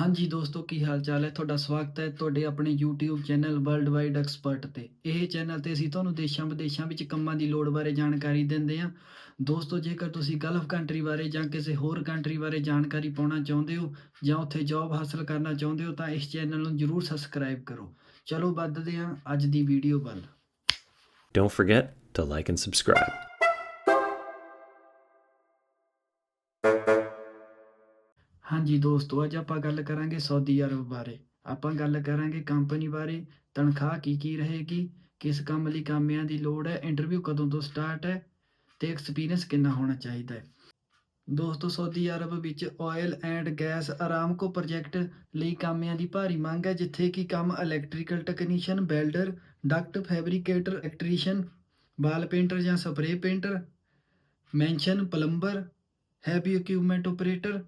ਹਾਂਜੀ ਦੋਸਤੋ, ਕੀ ਹਾਲ ਚਾਲ ਹੈ? ਤੁਹਾਡਾ ਸਵਾਗਤ ਹੈ ਤੁਹਾਡੇ ਆਪਣੇ YouTube channel world wide expert ਤੇ। ਇਹ ਚੈਨਲ ਤੇ ਅਸੀਂ ਤੁਹਾਨੂੰ ਦੇਸ਼ਾਂ ਵਿਦੇਸ਼ਾਂ ਵਿੱਚ ਕੰਮਾਂ ਦੀ ਲੋੜ ਬਾਰੇ ਜਾਣਕਾਰੀ ਦਿੰਦੇ ਹਾਂ। ਦੋਸਤੋ, ਜੇਕਰ ਤੁਸੀਂ ਗਲਫ ਕੰਟਰੀ ਬਾਰੇ ਜਾਂ ਕਿਸੇ ਹੋਰ ਕੰਟਰੀ ਬਾਰੇ ਜਾਣਕਾਰੀ ਪਾਉਣਾ ਚਾਹੁੰਦੇ ਹੋ ਜਾਂ ਉੱਥੇ ਜੌਬ ਹਾਸਲ ਕਰਨਾ ਚਾਹੁੰਦੇ ਹੋ, ਤਾਂ ਇਸ ਚੈਨਲ ਨੂੰ ਜਰੂਰ ਸਬਸਕ੍ਰਾਈਬ ਕਰੋ। ਚਲੋ, ਵੱਧਦੇ ਹਾਂ ਅੱਜ ਦੀ ਵੀਡੀਓ ਵੱਲ। Don't forget to like and subscribe. ਹਾਂਜੀ ਦੋਸਤੋ, ਅੱਜ ਆਪਾਂ ਗੱਲ ਕਰਾਂਗੇ ਸਾਊਦੀ ਅਰਬ ਬਾਰੇ। ਆਪਾਂ ਗੱਲ ਕਰਾਂਗੇ ਕੰਪਨੀ ਬਾਰੇ, ਤਨਖਾਹ ਕੀ ਕੀ ਰਹੇਗੀ, ਕਿਸ ਕੰਮ ਲਈ ਕਾਮਿਆਂ ਦੀ ਲੋੜ ਹੈ ਇੰਟਰਵਿਊ ਕਦੋਂ ਤੋਂ ਸਟਾਰਟ ਹੈ ਤੇ ਐਕਸਪੀਰੀਅੰਸ ਕਿੰਨਾ ਹੋਣਾ ਚਾਹੀਦਾ ਹੈ। ਦੋਸਤੋ, ਸਾਊਦੀ ਅਰਬ ਵਿੱਚ oil and gas Aramco project ਲਈ ਕਾਮਿਆਂ ਦੀ ਭਾਰੀ ਮੰਗ ਹੈ, ਜਿੱਥੇ ਕਿ ਕੰਮ electrical technician welder duct fabricator electrician wall painter ਜਾਂ spray painter mason plumber heavy equipment operator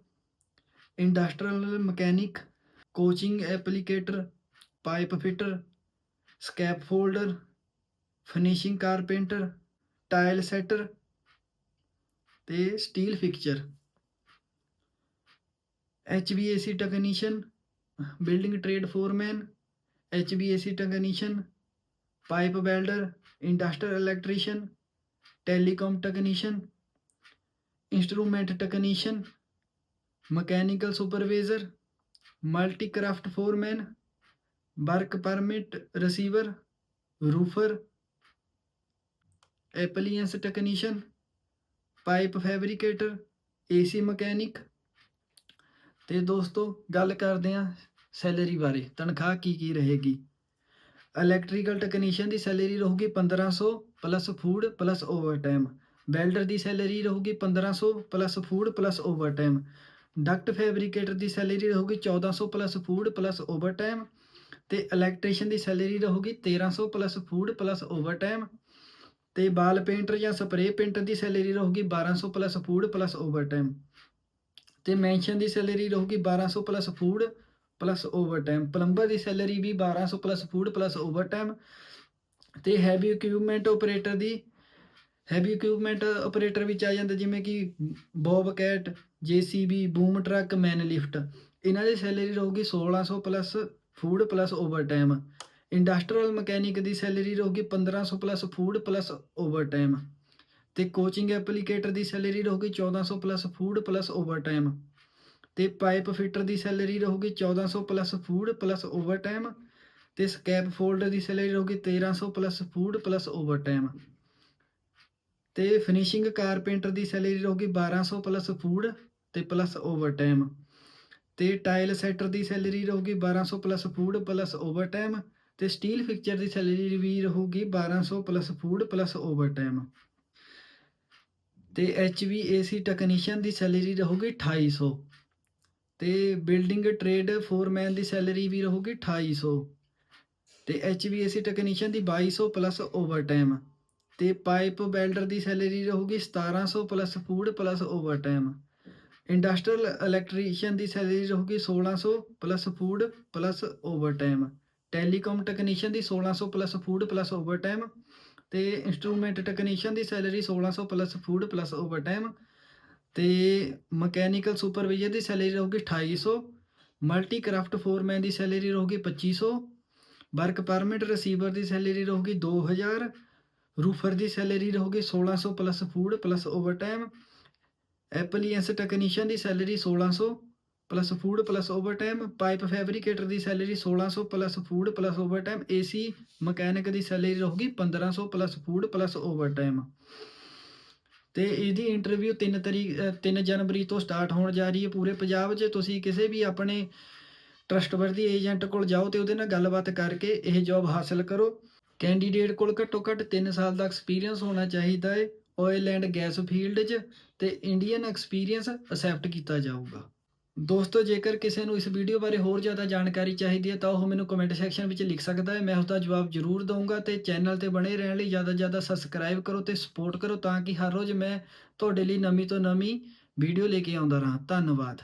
industrial mechanic, coating applicator, pipe fitter ਸਕੈਪ finishing carpenter, tile setter ਤੇ steel fixture HVAC technician, building trade foreman HVAC technician, pipe welder, industrial electrician, telecom technician, instrument technician mechanical supervisor multi craft foreman, work permit receiver, roofer, appliance technician, pipe fabricator, AC mechanic. ਤੇ ਦੋਸਤੋ, ਗੱਲ ਕਰਦੇ ਹਾਂ salary ਬਾਰੇ, ਤਨਖਾਹ ਕੀ ਕੀ ਰਹੇਗੀ? Electrical technician ਦੀ salary ਰਹੂਗੀ 1500 plus food plus overtime. Welder ਦੀ ਸੈਲਰੀ ਰਹੂਗੀ 1500 plus food plus overtime. Duct fabricator ਦੀ ਸੈਲਰੀ ਰਹੂਗੀ 1400 ਪਲੱਸ ਫੂਡ ਪਲੱਸ ਓਵਰਟਾਈਮ ਤੇ ਇਲੈਕਟ੍ਰੀਸ਼ੀਅਨ ਦੀ ਸੈਲਰੀ ਰਹੂਗੀ 1300 ਪਲੱਸ ਫੂਡ ਪਲੱਸ ਓਵਰਟਾਈਮ ਤੇ ਬਾਲ ਪੇਂਟਰ ਜਾਂ ਸਪਰੇਅ ਪੇਂਟਰ ਦੀ ਸੈਲਰੀ ਰਹੂਗੀ 1200 ਪਲੱਸ ਫੂਡ ਪਲੱਸ ਓਵਰਟਾਈਮ ਤੇ ਮੈਂਸ਼ਨ ਦੀ ਸੈਲਰੀ ਰਹੂਗੀ 1200 plus food plus overtime. Plumber ਦੀ ਸੈਲਰੀ ਵੀ 1200 ਪਲੱਸ ਫੂਡ ਪਲੱਸ ਓਵਰਟਾਈਮ ਤੇ ਹੈਵੀ ਇਕਵਿਪਮੈਂਟ ਆਪਰੇਟਰ ਦੀ ਹੈਵੀ ਇਕਵਿਪਮੈਂਟ ਆਪਰੇਟਰ ਵਿੱਚ ਆ ਜਾਂਦਾ, ਜਿਵੇਂ ਕਿ Bobcat, JCB, boom truck, man lift. ਇਹਨਾਂ ਦੀ ਸੈਲਰੀ ਰਹੂਗੀ 1600 plus food plus overtime industrial mechanic ਦੀ ਸੈਲਰੀ ਰਹੂਗੀ 1500 ਪਲੱਸ ਫੂਡ ਪਲੱਸ ਓਵਰਟਾਈਮ ਤੇ ਕੋਚਿੰਗ ਐਪਲੀਕੇਟਰ ਦੀ ਸੈਲਰੀ ਰਹੂਗੀ 1400 ਪਲੱਸ ਫੂਡ ਪਲੱਸ ਓਵਰਟਾਈਮ ਤੇ ਪਾਈਪ ਫਿਟਰ ਦੀ ਸੈਲਰੀ ਰਹੂਗੀ 1400 ਪਲੱਸ ਫੂਡ ਪਲੱਸ ਓਵਰਟਾਈਮ ਤੇ ਸਕੈਪ ਫੋਲਡਰ ਦੀ ਸੈਲਰੀ ਰਹੂਗੀ 1300 ਪਲੱਸ ਫੂਡ ਪਲੱਸ ਓਵਰਟਾਈਮ ਤੇ ਫਿਨਿਸ਼ਿੰਗ ਕਾਰਪੈਂਟਰ ਦੀ ਸੈਲਰੀ ਰਹੂਗੀ 1200 ਪਲੱਸ ਫੂਡ ਤੇ ਪਲੱਸ ਓਵਰਟਾਈਮ ਤੇ ਟਾਇਲ ਸੈਟਰ ਦੀ ਸੈਲਰੀ ਰਹੂਗੀ 1200 ਪਲੱਸ ਫੂਡ ਪਲੱਸ ਓਵਰਟਾਈਮ ਤੇ ਸਟੀਲ ਫਿਕਚਰ ਦੀ ਸੈਲਰੀ ਵੀ ਰਹੂਗੀ 1200 ਪਲੱਸ ਫੂਡ ਪਲੱਸ ਓਵਰਟਾਈਮ ਤੇ HVAC ਟੈਕਨੀਸ਼ੀਅਨ ਦੀ ਸੈਲਰੀ ਰਹੂਗੀ 2800 ਤੇ ਬਿਲਡਿੰਗ ਟ੍ਰੇਡ ਫੋਰਮੈਨ ਦੀ ਸੈਲਰੀ ਵੀ ਰਹੂਗੀ 2800 ਤੇ HVAC ਟੈਕਨੀਸ਼ੀਅਨ ਦੀ 2200 ਪਲੱਸ ਓਵਰਟਾਈਮ ਤੇ ਪਾਈਪ ਵੈਲਡਰ ਦੀ ਸੈਲਰੀ ਰਹੂਗੀ 1700 plus food plus overtime industrial electrician ਦੀ ਸੈਲਰੀ ਰਹੂਗੀ 1600 plus food plus overtime telecom technician ਦੀ 1600 ਪਲੱਸ ਫੂਡ ਪਲੱਸ ਓਵਰਟਾਈਮ ਤੇ ਇਨਸਟਰੂਮੈਂਟ ਟੈਕਨੀਸ਼ੀਅਨ ਦੀ salary 1600 plus food plus overtime ਤੇ mechanical supervisor ਦੀ salary ਰਹੂਗੀ 2800 multi craft foreman ਦੀ salary ਰਹੂਗੀ 2500 work permit receiver ਦੀ salary ਰਹੂਗੀ 2000 roofer ਦੀ ਸੈਲਰੀ ਰਹੂਗੀ 1600 plus food plus overtime appliance technician ਦੀ salary 1600 plus food plus overtime pipe fabricator ਦੀ salary 1600 plus food plus overtime AC mechanic ਦੀ salary ਰਹੂਗੀ 1500 plus food plus overtime ਤੇ ਇਹਦੀ interview 3 ਤਰੀਕ 3 ਜਨਵਰੀ ਤੋਂ start ਹੋਣ ਜਾ ਰਹੀ ਹੈ ਪੂਰੇ ਪੰਜਾਬ 'ਚ। ਤੁਸੀਂ ਕਿਸੇ ਵੀ ਆਪਣੇ ਟਰਸਟਵਰਦੀ ਏਜੰਟ ਕੋਲ ਜਾਓ ਤੇ ਉਹਦੇ ਨਾਲ ਗੱਲਬਾਤ ਕਰਕੇ ਇਹ ਜੌਬ ਹਾਸਲ ਕਰੋ। ਕੈਂਡੀਡੇਟ ਕੋਲ ਘੱਟੋ ਘੱਟ 3 ਸਾਲ ਦਾ ਐਕਸਪੀਰੀਅੰਸ ਹੋਣਾ ਚਾਹੀਦਾ ਹੈ ਆਇਲ ਐਂਡ ਗੈਸ ਫੀਲਡ 'ਚ ਤੇ ਇੰਡੀਅਨ ਐਕਸਪੀਰੀਅੰਸ ਅਸੈਪਟ ਕੀਤਾ ਜਾਊਗਾ। ਦੋਸਤੋ, ਜੇਕਰ ਕਿਸੇ ਨੂੰ ਇਸ ਵੀਡੀਓ ਬਾਰੇ ਹੋਰ ਜ਼ਿਆਦਾ ਜਾਣਕਾਰੀ ਚਾਹੀਦੀ ਹੈ ਤਾਂ ਉਹ ਮੈਨੂੰ ਕਮੈਂਟ ਸੈਕਸ਼ਨ ਵਿੱਚ ਲਿਖ ਸਕਦਾ ਹੈ। ਮੈਂ ਉਸ ਦਾ ਜਵਾਬ ਜ਼ਰੂਰ ਦਊਂਗਾ ਤੇ ਚੈਨਲ ਤੇ ਬਣੇ ਰਹਿਣ ਲਈ ਜ਼ਿਆਦਾ ਤੋਂ ਜ਼ਿਆਦਾ ਸਬਸਕ੍ਰਾਈਬ ਕਰੋ ਤੇ ਸਪੋਰਟ ਕਰੋ ਤਾਂ ਕਿ ਹਰ ਰੋਜ਼ ਮੈਂ ਤੁਹਾਡੇ ਲਈ ਨਵੀਂ ਤੋਂ ਨਵੀਂ ਵੀਡੀਓ ਲੈ ਕੇ ਆਉਂਦਾ ਰਹਾਂ। ਧੰਨਵਾਦ।